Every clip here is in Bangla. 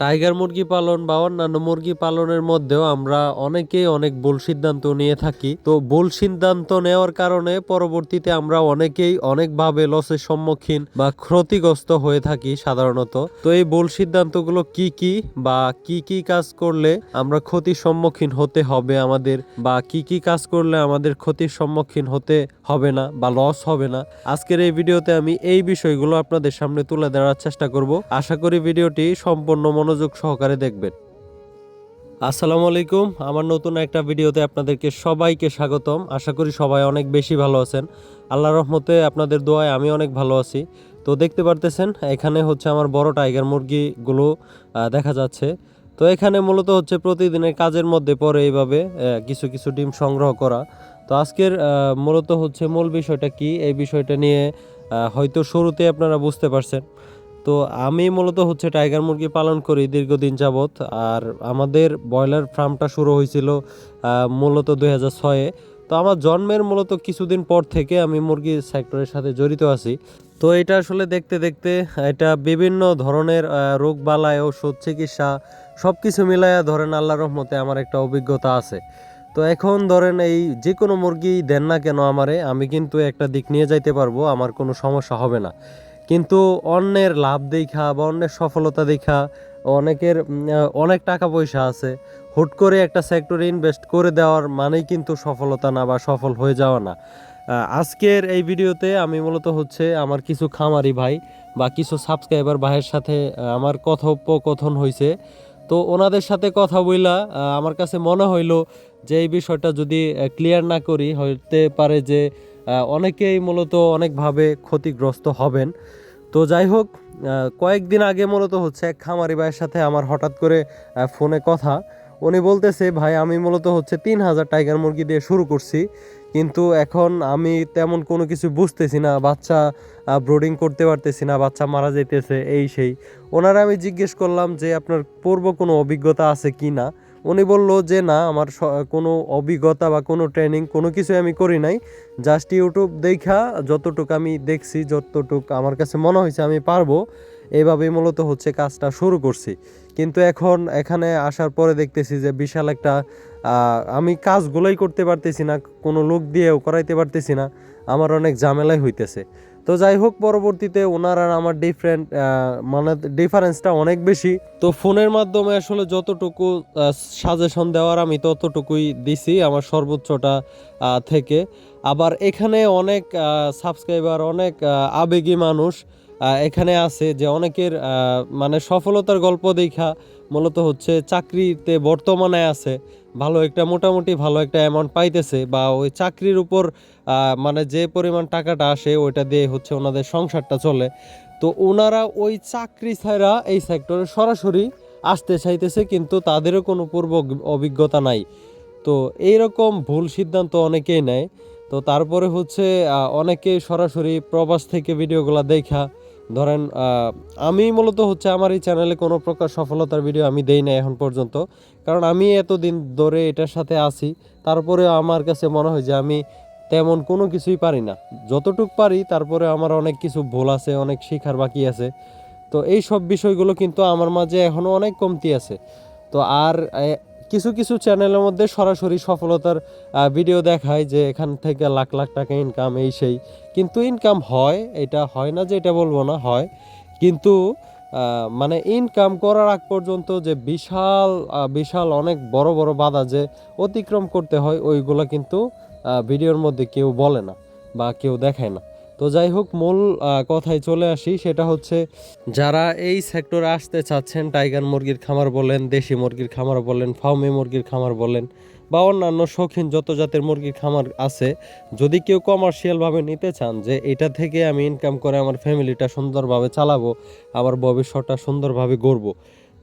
টাইগার মুরগি পালন বা অন্যান্য মুরগি পালনের মধ্যেও আমরা অনেকেই অনেক ভুল সিদ্ধান্ত নিয়ে থাকি। তো ভুল সিদ্ধান্ত নেওয়ার কারণে পরবর্তীতে আমরা অনেকেই অনেকভাবে লসের সম্মুখীন বা ক্ষতিগ্রস্ত হয়ে থাকি সাধারণত। তো এই ভুল সিদ্ধান্তগুলো কি কি বা কি কি কাজ করলে আমরা ক্ষতির সম্মুখীন হতে হবে আমাদের বা কি কি কাজ করলে আমাদের ক্ষতির সম্মুখীন হতে হবে না বা লস হবে না? আজকের এই ভিডিওতে আমি এই বিষয়গুলো আপনাদের সামনে তুলে ধরার চেষ্টা করব। আশা করি ভিডিওটি সম্পূর্ণ মনোযোগ সহকারে দেখবেন। আসসালামু আলাইকুম। আমার নতুন একটা ভিডিওতে আপনাদেরকে সবাইকে স্বাগতম। আশা করি সবাই অনেক বেশি ভালো আছেন। আল্লাহ রহমতে আপনাদের দোয়ায় আমি অনেক ভালো আছি। তো দেখতে পারতেছেন, এখানে হচ্ছে আমার বড় টাইগার মুরগিগুলো দেখা যাচ্ছে। তো এখানে মূলত হচ্ছে প্রতিদিনের কাজের মধ্যে পরে এইভাবে কিছু কিছু ডিম সংগ্রহ করা। তো আজকের মূলত হচ্ছে মূল বিষয়টা কি? এই বিষয়টা নিয়ে হয়তো শুরুতে আপনারা বুঝতে পারছেন। তো আমি মূলত হচ্ছে টাইগার মুরগি পালন করি দীর্ঘদিন যাবৎ। আর আমাদের ব্রয়লার ফার্মটা শুরু হয়েছিল মূলত দুই হাজার ছয়ে তো আমার জন্মের মূলত কিছুদিন পর থেকে আমি মুরগি সেক্টরের সাথে জড়িত আছি। তো এটা আসলে দেখতে দেখতে এটা বিভিন্ন ধরনের রোগ বালায় ওষুধ, চিকিৎসা সব কিছু মিলাইয়া ধরেন আল্লাহ রহমতে আমার একটা অভিজ্ঞতা আছে। তো এখন ধরেন এই যে কোনো মুরগি দেন না কেন আমারে, আমি কিন্তু একটা দিক নিয়ে যাইতে পারব, আমার কোনো সমস্যা হবে না। কিন্তু অন্যের লাভ দেখা বা অন্যের সফলতা দেখা, অনেকের অনেক টাকা পয়সা আছে, হুট করে একটা সেক্টরে ইনভেস্ট করে দেওয়ার মানেই কিন্তু সফলতা না বা সফল হয়ে যাওয়া না। আজকের এই ভিডিওতে আমি মূলত হচ্ছে আমার কিছু খামারি ভাই বা কিছু সাবস্ক্রাইবার ভাইয়ের সাথে আমার কথোপকথন হয়েছে তো ওনাদের সাথে কথা বইলা আমার কাছে মনে হইল যে এই বিষয়টা যদি ক্লিয়ার না করি, হইতে পারে যে অনেকেই মূলত অনেকভাবে ক্ষতিগ্রস্ত হবেন। তো যাই হোক কয়েকদিন আগে মূলত হচ্ছে এক খামারি ভাইয়ের সাথে আমার হঠাৎ করে ফোনে কথা। উনি বলতেছে, ভাই, আমি মূলত হচ্ছে তিন হাজার টাইগার মুরগি দিয়ে শুরু করছি, কিন্তু এখন আমি তেমন কোনো কিছু বুঝতেছি না, বাচ্চা ব্রোডিং করতে পারতেছি না, বাচ্চা মারা যাইতেছে, এই সেই। ওনারা আমি জিজ্ঞেস করলাম যে, আপনার পূর্ব কোনো অভিজ্ঞতা আছে কি না? উনি বলল যে, না, আমার কোনো অভিজ্ঞতা বা কোনো ট্রেনিং কোনো কিছু আমি করি নাই। জাস্ট ইউটিউব দেখা, যতটুকু আমি দেখছি, যতটুকু আমার কাছে মনে হয়েছে আমি পারব এইভাবেই মূলত হচ্ছে কাজটা শুরু করছি। কিন্তু এখন, এখানে আসার পরে দেখতেছি যে, বিশাল একটা আমি কাজগুলোই করতে পারতেছি না, কোনো লোক দিয়েও করাইতে পারতেছি না, আমার অনেক ঝামেলাই হইতেছে। তো যাই হোক, পরবর্তীতে ওনার আর আমার ডিফারেন্ট মানে ডিফারেন্সটা অনেক বেশি। তো ফোনের মাধ্যমে আসলে যতটুকু সাজেশন দেওয়ার আমি ততটুকুই দিছি আমার সর্বোচ্চটা থেকে। আবার এখানে অনেক সাবস্ক্রাইবার অনেক আবেগী মানুষ এখানে আছে যে অনেকের মানে সফলতার গল্প দেখা মূলত হচ্ছে চাকরিতে বর্তমানে আছে, ভালো একটা মোটামুটি ভালো একটা অ্যামাউন্ট পাইতেছে বা ওই চাকরির উপর মানে যে পরিমাণ টাকাটা আসে ওইটা দিয়ে হচ্ছে ওনাদের সংসারটা চলে। তো ওনারা ওই চাকরি ছাড়া এই সেক্টরে সরাসরি আসতে চাইতেছে কিন্তু তাদেরও কোনো পূর্ব অভিজ্ঞতা নাই। তো এইরকম ভুল সিদ্ধান্ত অনেকেই নেয়। তো তারপরে হচ্ছে অনেকে সরাসরি প্রবাস থেকে ভিডিওগুলো দেখা ধরেন আমি মূলত হচ্ছে আমার এই চ্যানেলে কোনো প্রকার সফলতার ভিডিও আমি দেই না এখন পর্যন্ত। কারণ আমি এতদিন ধরে এটার সাথে আছি তারপরে আমার কাছে মনে হয় যে আমি তেমন কোনো কিছুই পারি না। যতটুক পারি, তারপরে আমার অনেক কিছু ভুল আছে, অনেক শেখার বাকি আছে। তো এই সব বিষয়গুলো কিন্তু আমার মাঝে এখনও অনেক কমতি আছে। তো আর কিছু কিছু চ্যানেলের মধ্যে সরাসরি সফলতার ভিডিও দেখায় যে এখান থেকে লাখ লাখ টাকা ইনকাম এই সেই। কিন্তু ইনকাম হয়, এটা হয় না যে এটা বলব না, হয়। কিন্তু মানে ইনকাম করার আগ পর্যন্ত যে বিশাল বিশাল অনেক বড় বড় বাধা যে অতিক্রম করতে হয়, ওইগুলো কিন্তু ভিডিওর মধ্যে কেউ বলে না বা কেউ দেখায় না। তো যাই হোক, মূল কথায় চলে আসি। সেটা হচ্ছে, যারা এই সেক্টরে আসতে চাচ্ছেন, টাইগার মুরগির খামার বলেন, দেশি মুরগির খামার বলেন, ফার্মি মুরগির খামার বলেন, বা অন্যান্য শৌখিন যত জাতের মুরগির খামার আছে, যদি কেউ কমার্শিয়ালভাবে নিতে চান যে এটা থেকে আমি ইনকাম করে আমার ফ্যামিলিটা সুন্দরভাবে চালাবো, আমার ভবিষ্যৎটা সুন্দরভাবে গড়বো,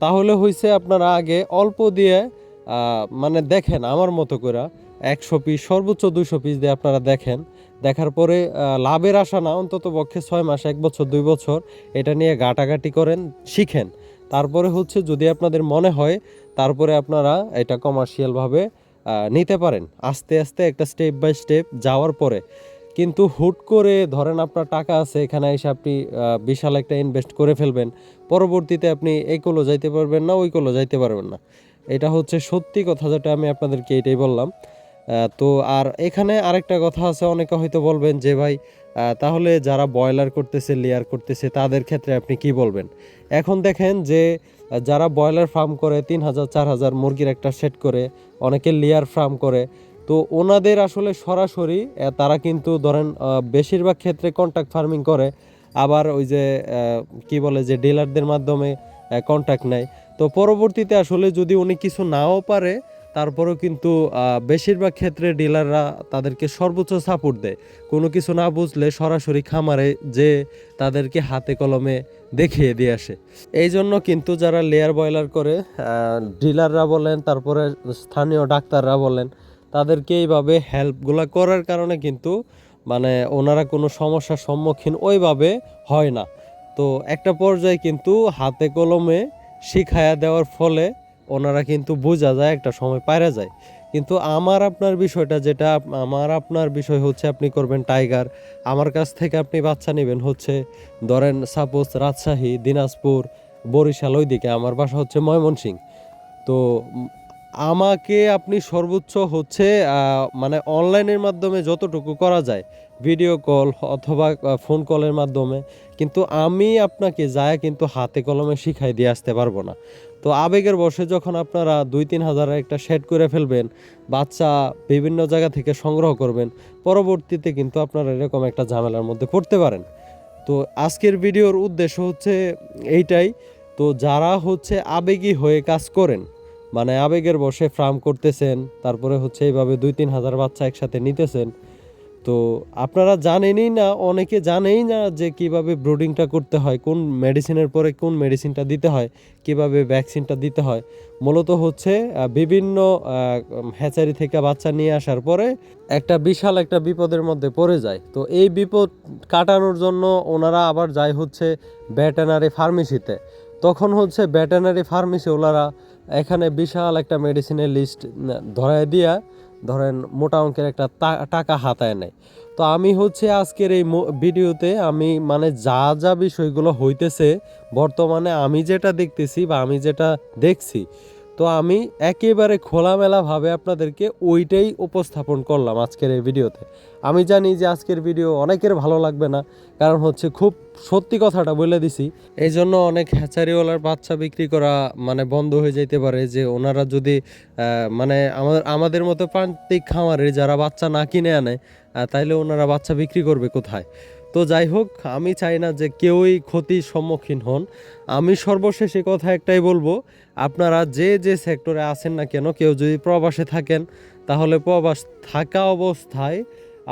তাহলে হয়েছে আপনারা আগে অল্প দিয়ে মানে দেখেন আমার মতো করে একশো পিস সর্বোচ্চ দুইশো পিস দিয়ে আপনারা দেখেন। দেখার পরে লাভের আশা না, অন্তত পক্ষে ছয় মাস, এক বছর, দুই বছর এটা নিয়ে ঘাটাঘাটি করেন, শিখেন। তারপরে হচ্ছে যদি আপনাদের মনে হয়, তারপরে আপনারা এটা কমার্শিয়ালভাবে নিতে পারেন। আস্তে আস্তে একটা স্টেপ বাই স্টেপ যাওয়ার পরে। কিন্তু হুট করে ধরেন আপনার টাকা আছে, এখানে এসে আপনি বিশাল একটা ইনভেস্ট করে ফেলবেন। পরবর্তীতে আপনি এই কলো যাইতে পারবেন না, ওই কলো যাইতে পারবেন না। এটা হচ্ছে সত্যি কথা যেটা আমি আপনাদেরকে এটাই বললাম। তো আর এখানে আরেকটা কথা আছে, অনেকে হয়তো বলবেন যে ভাই তাহলে যারা ব্রয়লার করতেছে লেয়ার করতেছে, তাদের ক্ষেত্রে আপনি কি বলবেন? এখন দেখেন যে, যারা ব্রয়লার ফার্ম করে, তিন হাজার, চার হাজার মুরগির একটা সেট করে, অনেকে লেয়ার ফার্ম করে, তো ওনাদের আসলে সরাসরি তারা কিন্তু ধরেন বেশিরভাগ ক্ষেত্রে কন্ট্যাক্ট ফার্মিং করে, আবার ওই যে কি বলে যে ডিলারদের মাধ্যমে কন্ট্যাক্ট নেয়। তো পরবর্তীতে আসলে যদি উনি কিছু নাও পারে, তারপরেও কিন্তু বেশিরভাগ ক্ষেত্রে ডিলাররা তাদেরকে সর্বোচ্চ সাপোর্ট দেয়। কোনো কিছু না বুঝলে সরাসরি খামারে যে তাদেরকে হাতে কলমে দেখিয়ে দিয়ে আসে। এই জন্য কিন্তু যারা লেয়ার বয়লার করে ডিলাররা বলেন, তারপরে স্থানীয় ডাক্তাররা বলেন, তাদেরকে এইভাবে হেল্পগুলো করার কারণে কিন্তু মানে ওনারা কোনো সমস্যার সম্মুখীন ওইভাবে হয় না। তো একটা পর্যায়ে কিন্তু হাতে কলমে শিখায়া দেওয়ার ফলে ওনারা কিন্তু বোঝা যায়, একটা সময় পায়রা যায়। কিন্তু আমার আপনার বিষয়টা যেটা, আমার আপনার বিষয় হচ্ছে আপনি করবেন টাইগার। আমার কাছ থেকে আপনি বাচ্চা নেবেন হচ্ছে, ধরেন সাপোজ রাজশাহী, দিনাজপুর, বরিশাল, ওইদিকে। আমার বাসা হচ্ছে ময়মনসিং তো আমাকে আপনি সর্বোচ্চ হচ্ছে মানে অনলাইনের মাধ্যমে যতটুকু করা যায়, ভিডিও কল অথবা ফোন কলের মাধ্যমে, কিন্তু আমি আপনাকে যায় কিন্তু হাতে কলমে শিখাই দিয়ে আসতে পারব না। তো আবেগের বসে যখন আপনারা দুই তিন হাজারের একটা সেট করে ফেলবেন, বাচ্চা বিভিন্ন জায়গা থেকে সংগ্রহ করবেন, পরবর্তীতে কিন্তু আপনারা এরকম একটা ঝামেলার মধ্যে পড়তে পারেন। তো আজকের ভিডিওর উদ্দেশ্য হচ্ছে এইটাই, তো যারা হচ্ছে আবেগী হয়ে কাজ করেন মানে আবেগের বসে ফার্ম করতেছেন, তারপরে হচ্ছে এইভাবে দুই তিন হাজার বাচ্চা একসাথে নিতেছেন। তো আপনারা জানেনই না, অনেকে জানেই না যে কীভাবে ব্রুডিংটা করতে হয়, কোন মেডিসিনের পরে কোন মেডিসিনটা দিতে হয়, কীভাবে ভ্যাকসিনটা দিতে হয়। মূলত হচ্ছে বিভিন্ন হ্যাচারি থেকে বাচ্চা নিয়ে আসার পরে একটা বিশাল একটা বিপদের মধ্যে পড়ে যায়। তো এই বিপদ কাটানোর জন্য ওনারা আবার যায় হচ্ছে ভেটেনারি ফার্মেসিতে। তখন হচ্ছে ভেটেনারি ফার্মেসি ওনারা এখানে বিশাল একটা মেডিসিনের লিস্ট ধরায় দিয়া, ধরেন মোটা অঙ্কের একটা টাকা হাতায় নেয়। তো আমি হচ্ছে আজকের এই ভিডিওতে আমি মানে যা যা বিষয়গুলো হইতেছে, বর্তমানে আমি যেটা দেখতেছি বা আমি যেটা দেখছি তো আমি একেবারে খোলামেলাভাবে আপনাদেরকে ওইটাই উপস্থাপন করলাম আজকের এই ভিডিওতে। আমি জানি যে আজকের ভিডিও অনেকের ভালো লাগবে না, কারণ হচ্ছে খুব সত্যি কথাটা বলে দিছি। এই জন্য অনেক হ্যাচারিওয়ালার বাচ্চা বিক্রি করা মানে বন্ধ হয়ে যেতে পারে যে ওনারা যদি মানে আমাদের আমাদের মতো প্রান্তিক খামারে যারা বাচ্চা না কিনে আনে তাইলে ওনারা বাচ্চা বিক্রি করবে কোথায়? তো যাই হোক, আমি চাই না যে কেউই ক্ষতির সম্মুখীন হন। আমি সর্বশেষে কথা একটাই বলব, আপনারা যে যে সেক্টরে আছেন না কেন, কেউ যদি প্রবাসে থাকেন, তাহলে প্রবাস থাকা অবস্থায়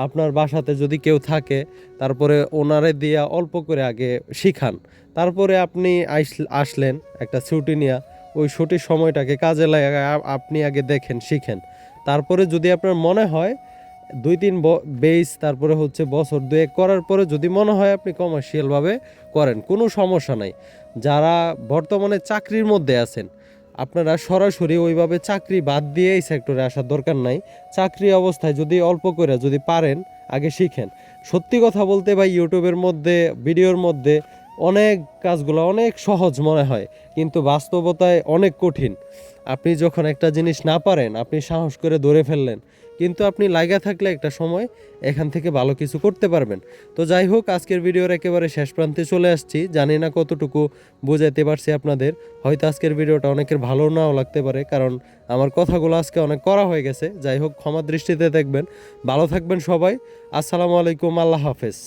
আপনার বাসাতে যদি কেউ থাকে, তারপরে ওনারে দিয়া অল্প করে আগে শিখান। তারপরে আপনি আসলেন একটা ছুটি নিয়ে, ওই ছুটির সময়টাকে কাজে লাগায় আপনি আগে দেখেন, শিখেন। তারপরে যদি আপনার মনে হয় দুই তিন বেস তারপরে হচ্ছে বছর দুয়েক করার পরে যদি মনে হয় আপনি কমার্শিয়ালভাবে করেন, কোনো সমস্যা নাই। যারা বর্তমানে চাকরির মধ্যে আছেন, আপনারা সরাসরি ওইভাবে চাকরি বাদ দিয়ে এই সেক্টরে আসার দরকার নাই। চাকরি অবস্থায় যদি অল্প করে যদি পারেন, আগে শিখেন। সত্যি কথা বলতে ভাই ইউটিউবের মধ্যে ভিডিওর মধ্যে অনেক কাজগুলো অনেক সহজ মনে হয়, কিন্তু বাস্তবতায় অনেক কঠিন। আপনি যখন একটা জিনিস না পারেন, আপনি সাহস করে ধরে ফেললেন কিন্তু আপনি লাগা থাকলে একটা সময় এখান থেকে ভালো কিছু করতে পারবেন। তো যাই হোক, আজকের ভিডিওর একেবারে শেষ প্রান্তে চলে আসছি। জানি না কতটুকু বোঝাইতে পারছি আপনাদের। হয়তো আজকের ভিডিওটা অনেকের ভালো নাও লাগতে পারে, কারণ আমার কথাগুলো আজকে অনেক করা হয়ে গেছে। যাই হোক, ক্ষমা দৃষ্টিতে দেখবেন। ভালো থাকবেন সবাই। আসসালামু আলাইকুম, আল্লাহ হাফেজ।